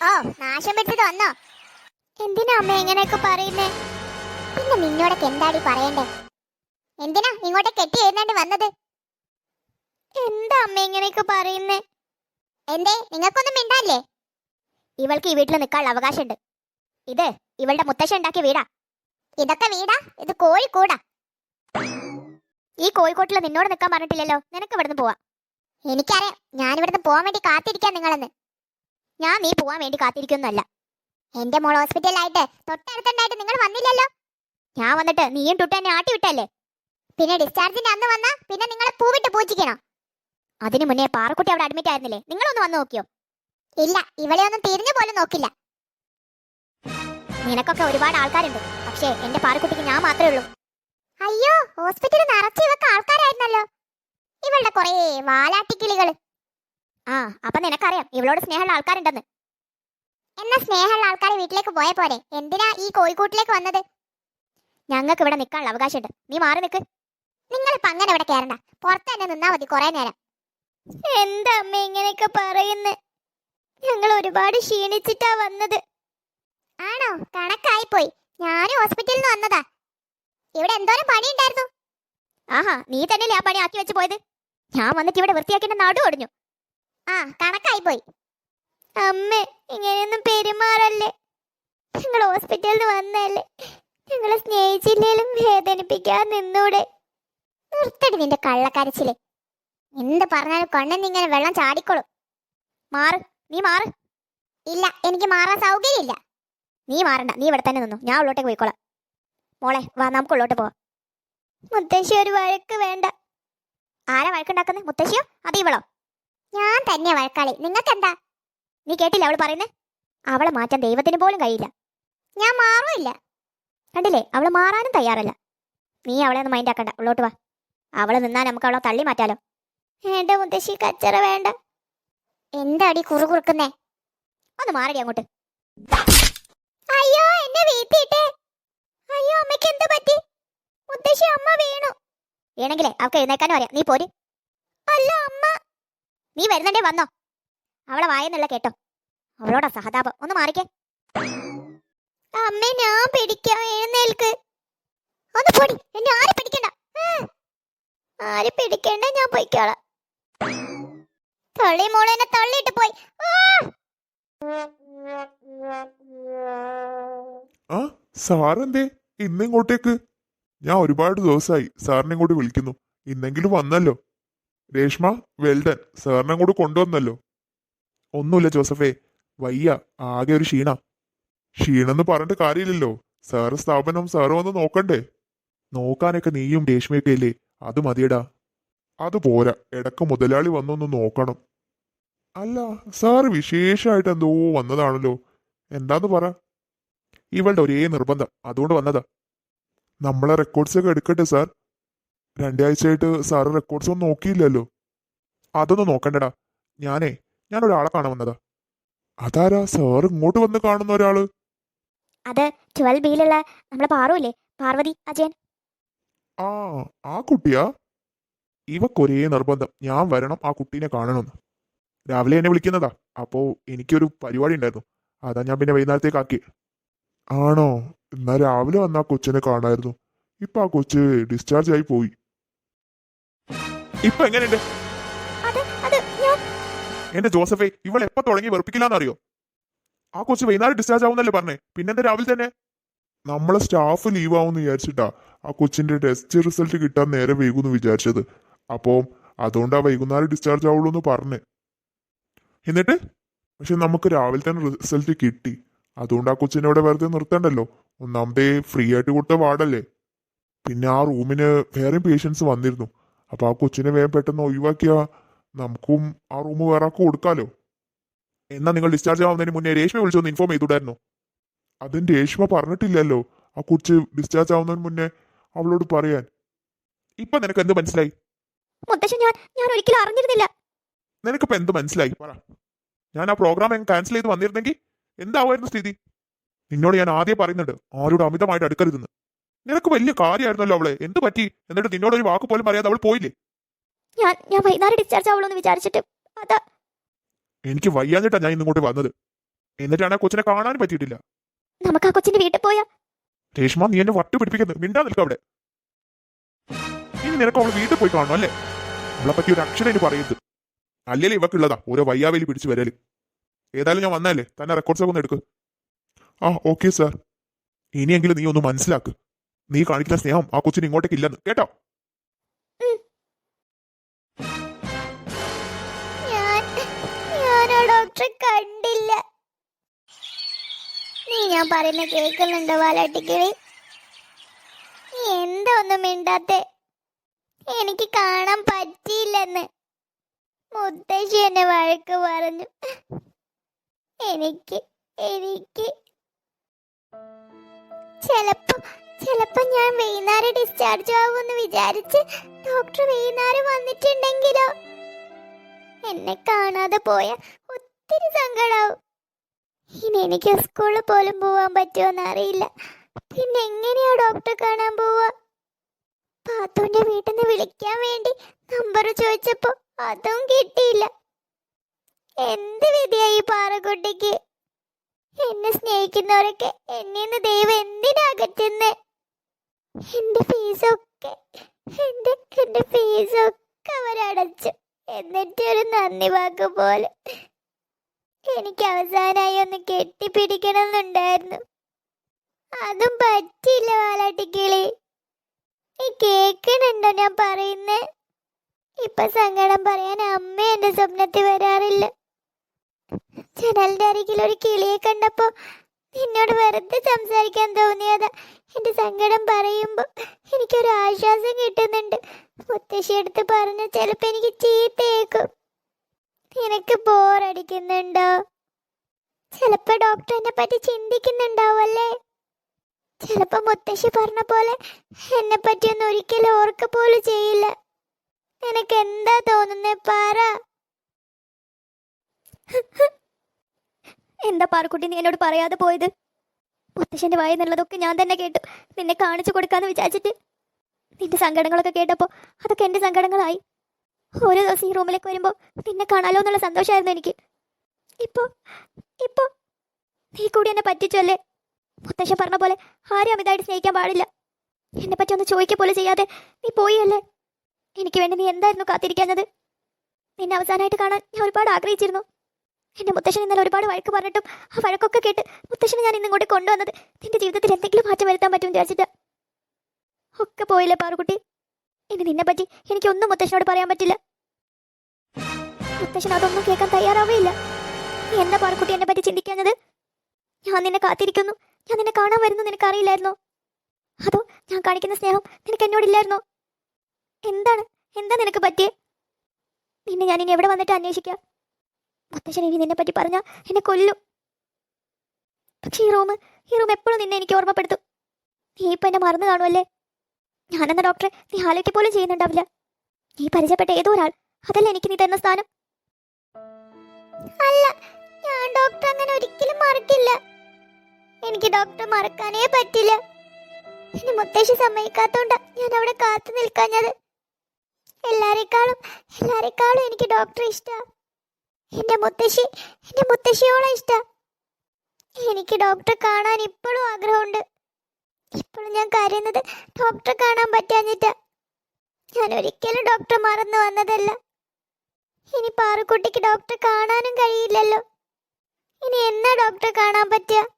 ഓ നാശം പിടിച്ചത് വന്നോ? എന്തിനാ അമ്മ എങ്ങനെയൊക്കെ പറയുന്നേ? പിന്നെ നിന്നോടൊക്കെ എന്താടി പറയണ്ടേ? എന്തിനാ ഇങ്ങോട്ട് കെട്ടി എഴുന്നേണ്ടി വന്നത്? എന്താ അമ്മ ഇങ്ങനെയൊക്കെ പറയുന്നേ? എന്തേ നിങ്ങൾക്കൊന്നും മിണ്ടല്ലേ ഇവൾക്ക് ഈ വീട്ടിൽ നിൽക്കാനുള്ള അവകാശമുണ്ട്. ഇത് ഇവളുടെ മുത്തശ്ശ ഉണ്ടാക്കിയ വീടാ. ഇതൊക്കെ വീടാ? ഇത് കോഴിക്കോടാ. ഈ കോഴിക്കോട്ടിൽ നിന്നോട് നിൽക്കാൻ പറഞ്ഞിട്ടില്ലല്ലോ. നിനക്ക് ഇവിടുന്ന് പോവാ. എനിക്കറിയാം. ഞാൻ ഇവിടുന്ന് പോവാൻ വേണ്ടി കാത്തിരിക്കാൻ നിങ്ങളെന്ന്. ഞാൻ നീ പോവാൻ വേണ്ടി കാത്തിരിക്കുന്നല്ല എന്റെ മോൾ ഹോസ്പിറ്റലിലായിട്ട് തൊട്ടടുത്തുണ്ടായിട്ട് നിങ്ങൾ വന്നില്ലല്ലോ? ഞാൻ വന്നിട്ട് നീയും ടുട്ട എന്നെ ആട്ടി വിട്ടല്ലേ? പിന്നെ ഡിസ്ചാർജിന്റെ അന്ന് വന്നാ പിന്നെ നിങ്ങളെ പൂവിട്ട് പൂച്ചിക്കണോ അതിനു മുന്നേ പാറക്കുട്ടി അവിടെ അഡ്മിറ്റ് ആയിരുന്നില്ലേ? നിങ്ങളൊന്ന് വന്ന് നോക്കിയോ? ഇല്ല ഇവളെ ഒന്നും തിരിഞ്ഞു പോലും നോക്കില്ല. നിനക്കൊക്കെ ഒരുപാട് ആൾക്കാരുണ്ട്. പക്ഷേ എന്റെ പാറക്കുട്ടിക്ക് ഞാൻ മാത്രമേ ഉള്ളൂ. അയ്യോ ഹോസ്പിറ്റലിൽ നിറച്ച് ഇവക്ക് ആൾക്കാരായിരുന്നല്ലോ. ഇവളുടെ കുറേ വാലാട്ടിക്കിളികൾ. ആ അപ്പൊ നിനക്കറിയാം ഇവളോട് സ്നേഹമുള്ള ആൾക്കാരുണ്ടെന്ന്. എന്നാ സ്നേഹമുള്ള ആൾക്കാർ വീട്ടിലേക്ക് പോയ പോലെ എന്തിനാ ഈ കോഴിക്കോട്ടിലേക്ക് വന്നത്? ഞങ്ങൾക്ക് ഇവിടെ നിൽക്കാനുള്ള അവകാശമുണ്ട്. നീ മാറി നിൽക്ക് നിങ്ങളിപ്പോ അങ്ങനെ ഇവിടെ കയറണ്ട പുറത്ത് തന്നെ നിന്നാ മതി കുറെ നേരം. എന്താ അമ്മ ഇങ്ങനെയൊക്കെ പറയുന്നത് ഞങ്ങൾ ഒരുപാട് ക്ഷീണിച്ചിട്ടാ വന്നത്. ആണോ? കണക്കായി പോയി. ഞാനും ഹോസ്പിറ്റലിൽ നിന്ന് വന്നതാ. ഇവിടെ എന്തോരം പണി ഉണ്ടായിരുന്നു ആഹാ നീ തന്നെയല്ലേ ആ പണി ആക്കി വെച്ച് പോയത്? ഞാൻ വന്നിട്ട് ഇവിടെ വൃത്തിയാക്കിന്റെ നടു ഒടിഞ്ഞു. ആ കണക്കായി പോയി അമ്മ ഇങ്ങനെയൊന്നും പെരുമാറല്ലേ? ഞങ്ങൾ ഹോസ്പിറ്റലിൽ വന്നല്ലേ? ഞങ്ങളെ സ്നേഹിച്ചില്ലേലും വേദനിപ്പിക്കാൻ നിന്നൂടെ. നിർത്തടി നിന്റെ കള്ളക്കരച്ചിൽ. എന്ത് പറഞ്ഞാലും കണ്ണിൽ ഇങ്ങനെ വെള്ളം ചാടിക്കോളും. മാറ് നീ മാറ്. ഇല്ല എനിക്ക് മാറാൻ സൗകര്യമില്ല. നീ മാറണ്ട നീ ഇവിടെ തന്നെ നിന്നു. ഞാൻ ഉള്ളോട്ടേക്ക് പോയിക്കോളാം. മോളെ വാ നമുക്ക് ഉള്ളോട്ട് പോവാം. മുത്തശ്ശി ഒരു വഴക്ക് വേണ്ട. ആരാ വഴക്കുണ്ടാക്കുന്നത് മുത്തശ്ശിയോ? അത് ഇവളോ? ഞാൻ തന്നെയാ വഴക്കാളി. നിങ്ങൾക്ക് എന്താ നീ കേട്ടില്ല അവൾ പറയുന്നേ? അവളെ മാറ്റാൻ ദൈവത്തിന് പോലും കഴിയില്ല. ഞാൻ മാറുമില്ല കണ്ടില്ലേ? അവൾ മാറാനും തയ്യാറല്ല. നീ അവളെ ഒന്ന് മൈൻഡ് ആക്കണ്ട. ഉള്ളോട്ട് വാ. അവൾ നിന്നാൽ നമുക്ക് അവളെ തള്ളി മാറ്റാലോ. വേണ്ട മുത്തശ്ശി കച്ചറ വേണ്ട. എന്താടി കുറു കുറുക്കുന്നേ? ഒന്ന് മാറടി അങ്ങോട്ട്. അയ്യോ എന്നെ വീട്ടിട്ടെ അയ്യോ അമ്മയ്ക്ക് എന്ത് പറ്റി? മുത്തശ്ശി അമ്മ വീണു. വീണെങ്കിലേ അവൾക്ക് എഴുന്നേക്കാനും അറിയാം. നീ പോര്. അല്ല അമ്മ. നീ വരുന്നേ വന്നോ. അവളെ വായെന്നുള്ള കേട്ടോ. അവളോടാ സഹതാപം. ഒന്ന് മാറിക്കേ. അമ്മ ഞാൻ പിടിക്കാം. എഴുന്നേൽക്ക്. ഒന്ന് പോടി. എന്നെ ആരും പിടിക്കണ്ട. ആരും പിടിക്കണ്ട ഞാൻ പോയിക്കോളാം. തള്ളി മോളെ എന്നെ തള്ളിയിട്ട് പോയി. ആ! സാറെന്തേ? ഇന്നിങ്ങോട്ടേക്ക്? ഞാൻ ഒരുപാട് ദിവസമായി സാറിനെ ഇങ്ങോട്ട് വിളിക്കുന്നു. ഇന്നെങ്കിലും വന്നല്ലോ. രേഷ്മ വെൽഡൻ സാറിനെ കൂടെ കൊണ്ടുവന്നല്ലോ. ഒന്നുമില്ല ജോസഫേ വയ്യ ആകെ ഒരു ക്ഷീണ. ക്ഷീണെന്ന് പറഞ്ഞിട്ട് കാര്യമില്ലല്ലോ. സാറ് സ്ഥാപനം സാറ് വന്ന് നോക്കണ്ടേ? നോക്കാനൊക്കെ നീയും രേഷ്മയൊക്കെ ഇല്ലേ അത് മതിയടാ. അത് പോരാ. ഇടയ്ക്ക് മുതലാളി വന്നൊന്ന് നോക്കണം. അല്ല സാറ് വിശേഷമായിട്ട് എന്തോ വന്നതാണല്ലോ. എന്താന്ന് പറ. ഇവളുടെ ഒരേ നിർബന്ധം. അതുകൊണ്ട് വന്നതാ. നമ്മളെ റെക്കോർഡ്സ് ഒക്കെ എടുക്കട്ടെ സാർ? രണ്ടാഴ്ചയായിട്ട് സാറ് റെക്കോർഡ്സ് ഒന്നും നോക്കിയില്ലല്ലോ. അതൊന്നും നോക്കണ്ടടാ. ഞാനേ ഞാൻ ഒരാളെ കാണാൻ വന്നതാ. അതാരാ സാർ ഇങ്ങോട്ട് വന്ന് കാണുന്ന ഒരാൾ? അത് ട്വൽവ് ബിയിലുള്ള നമ്മളെ പാറുല്ലേ പാർവതി അജയൻ. ആ ആ കുട്ടിയാ? ഇവക്കൊരേ നിർബന്ധം. ഞാൻ വരണം ആ കുട്ടീനെ കാണണമെന്ന്. രാവിലെ എന്നെ വിളിക്കുന്നതാ. അപ്പോ എനിക്കൊരു പരിപാടി ഉണ്ടായിരുന്നു. അതാ ഞാൻ പിന്നെ വൈകുന്നേരത്തേക്ക് ആക്കി. ആണോ? എന്നാ രാവിലെ വന്ന ആ കൊച്ചിനെ കാണായിരുന്നു. ഇപ്പൊ ആ കൊച്ച് ഡിസ്ചാർജ് ആയി പോയി. ഇപ്പൊ എങ്ങനെയുണ്ട്? എന്റെ ജോസഫേ ഇവൾ എപ്പോ തുടങ്ങി വെറുപ്പിക്കില്ലാന്നറിയോ ആ കൊച്ചു വൈകുന്നേരം ഡിസ്ചാർജ് ആവുന്നല്ലേ പറഞ്ഞേ. പിന്നെന്താ രാവിലെ തന്നെ? നമ്മളെ സ്റ്റാഫ് ലീവ് ആവുമെന്ന് വിചാരിച്ചിട്ടാ ആ കൊച്ചിന്റെ ടെസ്റ്റ് റിസൾട്ട് കിട്ടാൻ നേരെ വൈകുമെന്ന് വിചാരിച്ചത്. അപ്പോ അതുകൊണ്ടാ വൈകുന്നേരം ഡിസ്ചാർജ് ആവുള്ളൂ എന്ന് പറഞ്ഞേ. എന്നിട്ട്? പക്ഷെ നമുക്ക് രാവിലെ തന്നെ റിസൾട്ട് കിട്ടി. അതുകൊണ്ട് ആ കൊച്ചിനെ ഇവിടെ വെറുതെ നിർത്തണ്ടല്ലോ. ഒന്നാമതേ ഫ്രീ ആയിട്ട് കൊടുത്ത വാർഡല്ലേ. പിന്നെ ആ റൂമിന് വേറെ പേഷ്യൻസ് വന്നിരുന്നു. അപ്പൊ ആ കൊച്ചിനെ വേഗം പെട്ടെന്ന് ഒഴിവാക്കിയ നമുക്കും ആ റൂം വേറെ ആൾക്ക് കൊടുക്കാലോ. എന്നാ നിങ്ങൾ ഡിസ്ചാർജ് ആവുന്നതിന് മുന്നേ രേഷ്മ വിളിച്ചൊന്ന് ഇൻഫോം ചെയ്തുടായിരുന്നു. അതും രേഷ്മ പറഞ്ഞിട്ടില്ലല്ലോ. ആ കുറിച്ച് ഡിസ്ചാർജ് ആവുന്നതിന് മുന്നേ അവളോട് പറയാൻ. ഇപ്പൊ നിനക്ക് എന്ത് മനസ്സിലായി? മുത്തശ്ശൻ ഞാൻ ഞാൻ ഒരിക്കലും അറിഞ്ഞിരുന്നില്ല. നിനക്കിപ്പോ എന്ത് മനസ്സിലായി? പറ. ഞാൻ ആ പ്രോഗ്രാം ഞാൻ ക്യാൻസൽ ചെയ്ത് വന്നിരുന്നെങ്കിൽ എന്താവായിരുന്നു സ്ഥിതി? നിന്നോട് ഞാൻ ആദ്യം പറയുന്നുണ്ട് ആരോട് അമിതമായിട്ട് അടുക്കരുതെന്ന്. നിനക്ക് വലിയ കാര്യമായിരുന്നല്ലോ അവളെ. എന്ത് പറ്റി? എന്നിട്ട് നിന്നോട് ഒരു വാക്ക് പോലും പറയാതെ അവൾ പോയില്ലേ? ഞാൻ ഞാൻ വൈകുന്നേരം ഡിസ്ചാർജ് ആവുള്ളൂ എന്ന് വിചാരിച്ചിട്ട്. അതാ എനിക്ക് വയ്യാഞ്ഞിട്ടാ ഞാൻ ഇന്നിങ്ങോട്ട് വന്നത്. എന്നിട്ടാണ് ആ കൊച്ചിനെ കാണാൻ പറ്റിയിട്ടില്ല. നമുക്ക് ആ കൊച്ചിന്റെ വീട്ടിൽ പോയാ. രേഷ്മ നീ എന്നെ വട്ടു പിടിപ്പിക്കുന്നത് മിണ്ടാ നിൽക്കാം അവിടെ. ഇനി നിനക്ക് അവളെ വീട്ടിൽ പോയി കാണണം അല്ലേ? അവളെ പറ്റി ഒരു അക്ഷരം ഇനി പറയരുത്. അല്ലേ ഇവക്കുള്ളതാ. ഓരോ വയ്യാവേലി പിടിച്ചു വരൽ. ഏതായാലും ഞാൻ വന്നാലേ തന്നെ റെക്കോർഡ്സ് ഒക്കെ ഒന്ന് എടുക്ക്. ആ ഓക്കെ സാർ ഇനിയെങ്കിലും നീ ഒന്ന് മനസ്സിലാക്ക്. നീ കാണിക്കുന്ന സ്നേഹം ആ കൊച്ചിന് ഇങ്ങോട്ടേക്ക് ഇല്ലെന്ന്. കേട്ടോ? ഡോക്ടറെ കണ്ടില്ല. നീ ഞാൻ പറയുന്ന കേൾക്കുന്നുണ്ടോ വാലാട്ടിക്കിളി നീ എന്താ മിണ്ടാത്തെ? എനിക്ക് കാണാൻ പറ്റിയില്ലെന്ന്. മുത്തശ്ശി എന്നെ വഴക്ക് പറഞ്ഞു. എനിക്ക് എനിക്ക്. ചിലപ്പോ ചിലപ്പോ ഞാൻ വൈകുന്നേരം ഡിസ്ചാർജ് ആവുമെന്ന് വിചാരിച്ച് ഡോക്ടർ വൈകുന്നേരം വന്നിട്ടുണ്ടെങ്കിലോ? എന്നെ കാണാതെ പോയ ഒത്തിരി സങ്കടാവും. ഇനി എനിക്ക് സ്കൂളിൽ പോലും പോവാൻ പറ്റുമെന്ന് അറിയില്ല. പിന്നെ എങ്ങനെയാ ഡോക്ടറെ കാണാൻ പോവാ പാത്തുവിന്റെ വീട്ടിൽ നിന്ന് വിളിക്കാൻ വേണ്ടി നമ്പർ ചോദിച്ചപ്പോ അതും കിട്ടിയില്ല. എന്ത് വിധിയായി പാറക്കുട്ടിക്ക് എന്നെ സ്നേഹിക്കുന്നവരൊക്കെ എന്നെ ദൈവം എന്തിനാ എന്റെ ഫീസൊക്കെ എന്റെ എന്റെ ഫീസൊക്കെ അവരടച്ചു എന്നിട്ട് ഒരു നന്ദി വാക്ക് പോലെ എനിക്ക് അവസാനമായി ഒന്ന് കെട്ടിപ്പിടിക്കണം എന്നുണ്ടായിരുന്നു അതും പറ്റിയില്ല വാലാട്ടിക്കിളി. നീ കേക്കണുണ്ടോ ഞാൻ പറയുന്നേ? ഇപ്പൊ സങ്കടം പറയാൻ അമ്മ എന്റെ സ്വപ്നത്തിൽ വരാറില്ല. ജനലിന്റെ അരികിൽ ഒരു കിളിയെ കണ്ടപ്പോ നിന്നോട് വെറുതെ സംസാരിക്കാൻ തോന്നിയതാ. എന്റെ സങ്കടം എനിക്കൊരു ആശ്വാസം കിട്ടുന്നുണ്ട്. മുത്തശ്ശി എടുത്ത് പറഞ്ഞ ചിലപ്പോ എനിക്ക് ചീത്തയേക്കും. നിനക്ക് ബോറടിക്കുന്നുണ്ടോ ചിലപ്പോ ഡോക്ടർ എന്നെ പറ്റി ചിന്തിക്കുന്നുണ്ടാവല്ലേ ചിലപ്പോ മുത്തശ്ശി പറഞ്ഞ പോലെ എന്നെ പറ്റിയൊന്നും ഒരിക്കലും ഓർക്ക പോലും ചെയ്യില്ല. നിനക്ക് എന്താ തോന്നുന്നേ പാറ. എന്താ പാറക്കുട്ടി നീ എന്നോട് പറയാതെ പോയത്? മുത്തശ്ശന്റെ വായെന്നുള്ളതൊക്കെ ഞാൻ തന്നെ കേട്ടു. നിന്നെ കാണിച്ചു കൊടുക്കാന്ന് വിചാരിച്ചിട്ട് നിന്റെ സങ്കടങ്ങളൊക്കെ കേട്ടപ്പോൾ അതൊക്കെ എന്റെ സങ്കടങ്ങളായി. ഓരോ ദിവസം ഈ റൂമിലേക്ക് വരുമ്പോൾ നിന്നെ കാണാലോ എന്നുള്ള സന്തോഷമായിരുന്നു എനിക്ക്. ഇപ്പോ ഇപ്പോ നീ കൂടി എന്നെ പറ്റിച്ചല്ലേ? മുത്തശ്ശൻ പറഞ്ഞ പോലെ ആരും അമിതമായിട്ട് സ്നേഹിക്കാൻ പാടില്ല. എന്നെ പറ്റി ഒന്ന് ചോദിക്കുക പോലെ ചെയ്യാതെ നീ പോയല്ലേ? എനിക്ക് വേണ്ടി നീ എന്തായിരുന്നു കാത്തിരിക്കാഞ്ഞത്? നിന്നെ അവസാനമായിട്ട് കാണാൻ ഞാൻ ഒരുപാട് ആഗ്രഹിച്ചിരുന്നു. എന്റെ മുത്തശ്ശൻ ഇന്നലെ ഒരുപാട് വഴക്ക് പറഞ്ഞിട്ടും ആ വഴക്കൊക്കെ കേട്ട് മുത്തശ്ശനെ ഞാൻ ഇന്നിങ്ങോട്ട് കൊണ്ടുവന്നത് നിന്റെ ജീവിതത്തിൽ എന്തെങ്കിലും മാറ്റം വരുത്താൻ പറ്റും വിചാരിച്ചിട്ട്. ഒക്കെ പോയില്ലേ പാറുകുട്ടി? ഇനി നിന്നെ പറ്റി എനിക്കൊന്നും മുത്തശ്ശനോട് പറയാൻ പറ്റില്ല. മുത്തശ്ശൻ അതൊന്നും കേൾക്കാൻ തയ്യാറാവേയില്ല എന്താ പാറുക്കുട്ടി എന്നെ പറ്റി ചിന്തിക്കാഞ്ഞത്? ഞാൻ നിന്നെ കാത്തിരിക്കുന്നു. ഞാൻ നിന്നെ കാണാൻ വരുന്നു നിനക്ക് അറിയില്ലായിരുന്നോ അതോ ഞാൻ കാണിക്കുന്ന സ്നേഹം നിനക്ക് എന്നോടില്ലായിരുന്നോ? എന്താണ്? എന്താ നിനക്ക് പറ്റിയേ? നിന്നെ ഞാൻ ഇനി എവിടെ വന്നിട്ട് അന്വേഷിക്കാം? മുത്തശ്ശൻ ഇനി നിന്നെ പറ്റി പറഞ്ഞാൽ എന്നെ കൊല്ലും. പക്ഷെ ഈ റൂം ഈ റൂം എപ്പോഴും നിന്നെ എനിക്ക് ഓർമ്മപ്പെടുത്തും. നീ ഇപ്പൊ എന്നെ മറന്നു കാണുമല്ലേ ഞാനെന്ന ഡോക്ടറെ നീ ആലോചിക്ക പോലും ചെയ്യുന്നുണ്ടാവില്ല. നീ പരിചയപ്പെട്ട ഏതോ ഒരാൾ അതല്ല എനിക്ക് നീ തന്ന സ്ഥാനം? അല്ല ഞാൻ ഡോക്ടർ അങ്ങനെ ഒരിക്കലും മറക്കില്ല. എനിക്ക് ഡോക്ടർ മറക്കാനേ പറ്റില്ല. എന്നെ മുത്തശ്ശി സമ്മതിക്കാത്തോണ്ടാ ഞാൻ അവിടെ കാത്തു നിൽക്കാഞ്ഞത്. എല്ലാരെക്കാളും എല്ലാരെക്കാളും എനിക്ക് ഡോക്ടർ ഇഷ്ടാ. എന്റെ മുത്തശ്ശി എന്റെ മുത്തശ്ശിയോളം ഇഷ്ട. എനിക്ക് ഡോക്ടറെ കാണാൻ ഇപ്പോഴും ആഗ്രഹമുണ്ട്. ഇപ്പോഴും ഞാൻ കരയുന്നത് ഡോക്ടറെ കാണാൻ പറ്റാഞ്ഞിട്ടാ. ഞാൻ ഒരിക്കലും ഡോക്ടറെ മറന്നു വന്നതല്ല. ഇനി പാറുക്കുട്ടിക്ക് ഡോക്ടറെ കാണാനും കഴിയില്ലല്ലോ. ഇനി എന്നാ ഡോക്ടറെ കാണാൻ പറ്റുക?